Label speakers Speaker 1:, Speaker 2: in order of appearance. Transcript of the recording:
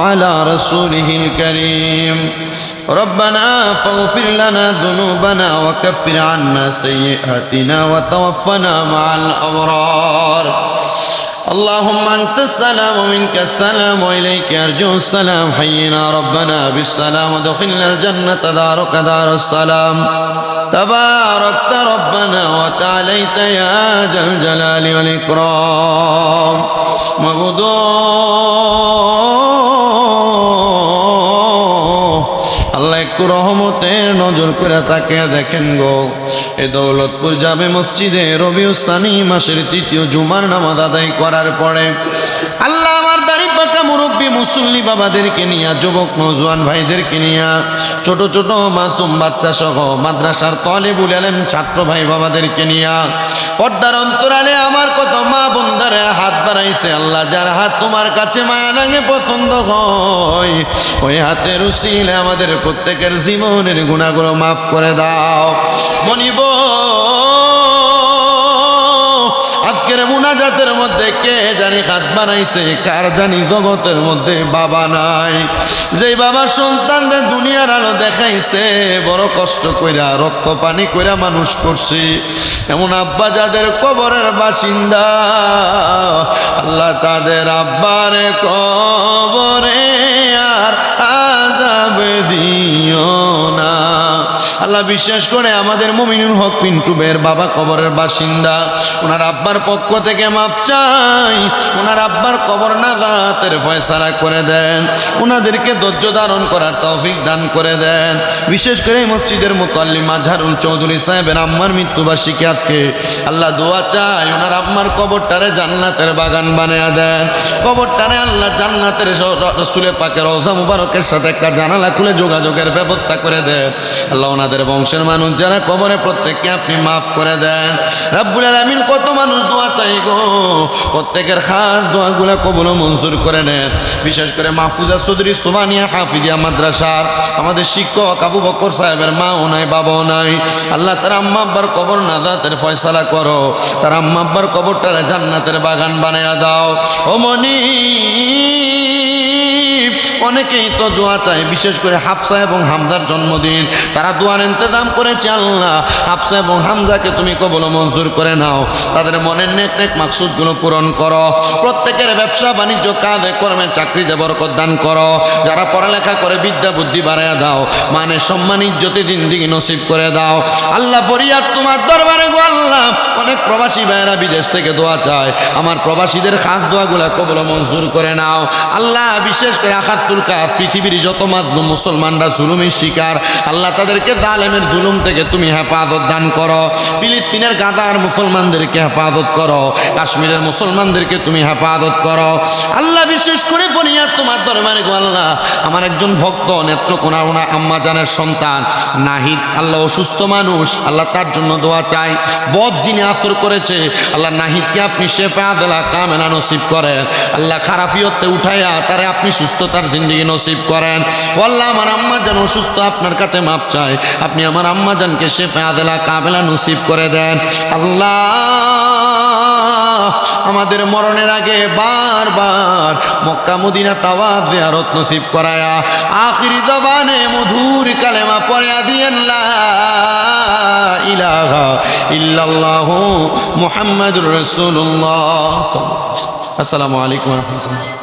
Speaker 1: على رسوله الكريم. ربنا فاغفر لنا ذنوبنا وكفر عنا سيئاتنا وتوفنا مع الأبرار. اللهم أنت السلام ومنك السلام وإليك أرجو السلام. حينا ربنا بالسلام ودخلنا الجنة دارك دار السلام. تباركت ربنا وتعاليت يا ذا الجلال والإكرام. مغدور একটু রহমতের নজর করে তাকে দেখেন গো। এ দৌলতপুর যাবে মসজিদে রবিউসানি মাসের তৃতীয় জুমার নামাজ আদায় করার পরে আল্লাহ আমার মুরব্বী মুসল্লি বাবাদেরকে নিয়ে, যুবক নজওয়ান ভাইদেরকে নিয়ে, ছোট ছোট মাসুম বাচ্চা সহ মাদ্রাসার তলে বুলালেন ছাত্র ভাই বাবাদেরকে নিয়ে, পর্দার অন্তরালে আমার কত মা বন্ধারে হাত বাড়াইছে, আল্লাহ যার হাত তোমার কাছে মায়া লাগে পছন্দ হয়, ওই হাতের উসিলে আমাদের প্রত্যেকের জীবনের গুণাগুলো মাফ করে দাও। মনিব মুনাজাতের মধ্যে কে জানি হাত বানাইছে? কার জানি জগতের মধ্যে বাবা নাই? যে বাবা সন্তানরে দুনিয়ার আলো দেখাইছে, বড় কষ্ট কইরা, রক্ত পানি কইরা মানুষ করছি। এমন আব্বা যাদের কবরের বাসিন্দা, আল্লাহ তাদের আব্বারে কবরে বিশ্বাস করে আমাদের মমিনুল হক পিন্টু বের বাবা কবরের বাসিন্দা। ওনার আব্বার পক্ষ থেকে মাপ চাই। ওনার আব্বার কবর নাগাতের ফয়সালা করে দেন। ওনাদেরকে ধৈর্য ধারণ করার তৌফিক দান করে দেন। বিশেষ করে মসজিদের মোতাল্লি মাঝারুল চৌধুরী সাহেবের আম্মার মৃত্যুবার্ষিকী আজকে। আল্লাহ দোয়া চাই ওনার আম্মার কবরটারে জান্নাতের বাগান বানিয়ে দেন। কবরটারে আল্লাহ জান্নাতের রসুলে পাকের রোজা মুবারকের সাথে একটা জানালা খুলে যোগাযোগের ব্যবস্থা করে দেন। আল্লাহ ওনাদের বংশের মানুষ যারা কবরে প্রত্যেককে আপনি মাফ করে দেন। রাব্বুল আলামিন কত মানুষ দোয়া চাই গো। প্রত্যেকের খাস দোয়াগুলো কবল মঞ্জুর করে নেন। বিশেষ করে মাহফুজা চৌধুরী সোবানিয়া হাফিজিয়া মাদ্রাসার আমাদের শিক্ষক আবু বকর সাহেবের মাও নাই, বাবাও নাই। আল্লাহ তার আম্মা আব্বার কবর না নাজাতের ফয়সালা করো। তার আম্মা আব্বার কবরটারে জান্নাতের বাগান বানায়া দাও। ও মনি অনেকেই তো দোয়া চায়, বিশেষ করে হাফসা এবং হামজার জন্মদিন। তারা দোয়ার ইন্তজাম করেছে, আল্লাহ, হাফসা এবং হামজাকে তুমি কবল মঞ্জুর করে নাও। তাদের মনের নেক নেক মাকসুদগুলো পূরণ করো। প্রত্যেকের ব্যবসা, বাণিজ্য, কাজে, কর্মে চাকরিতে বরকত দান করো। যারা পড়ালেখা করে বিদ্যা, বুদ্ধি বাড়াইয়া দাও মানে সম্মান, ইজ্জতে, জিন্দিগি নসিব করে দাও। আল্লাহ পরিয়ার তোমার দরবারে গো আল্লাহ। অনেক প্রবাসী ভাইয়েরা বিদেশ থেকে দোয়া চায়। আমার প্রবাসীদের খাস দোয়াগুলা কবল মঞ্জুর করে নাও। আল্লাহ, বিশেষ করে কাজ পৃথিবীর যত মুসলমানরা জুলুমের শিকার, আল্লাহ তাদেরকে জালেমের জুলুম থেকে তুমি হেফাজত দান করো। ফিলিস্তিনের মুসলমানদেরকে হেফাজত করো। কাশ্মীরের মুসলমানদেরকে তুমি হেফাজত করো। আল্লাহ বিশেষ করে তোমার আল্লাহ, আমার একজন ভক্ত নেত্রকোনা ওনা আম্মা জানের সন্তান, নাহিদ, আল্লাহ অসুস্থ মানুষ, আল্লাহ তার জন্য দোয়া চাই। বদ যিনি আসর করেছে, আল্লাহ নাহিদকে আপনি শেফা কামেনা নসিব করেন। আল্লাহ খারাপিয়তে উঠাইয়া তারে আপনি সুস্থতার জিন্দিগি নসিব করেন। আল্লাহ আমার আম্মা যেন অসুস্থ, আপনার কাছে মাপ চাই আপনি আমার আম্মা জানকে শেফা দেলা কামেলা নসিব করে দেন। আল্লাহ, আমাদের মরণের আগে বারবার মক্কা, মদিনা তাওয়াব জিয়ারত নসিব করায়া। আখিরি জবানে মধুর কালেমা পড়ে দিয়েন ইলাহা ইল্লাল্লাহু মুহাম্মাদুর রাসূলুল্লাহ। আসসালামু আলাইকুম ওয়া রাহমাতুল্লাহ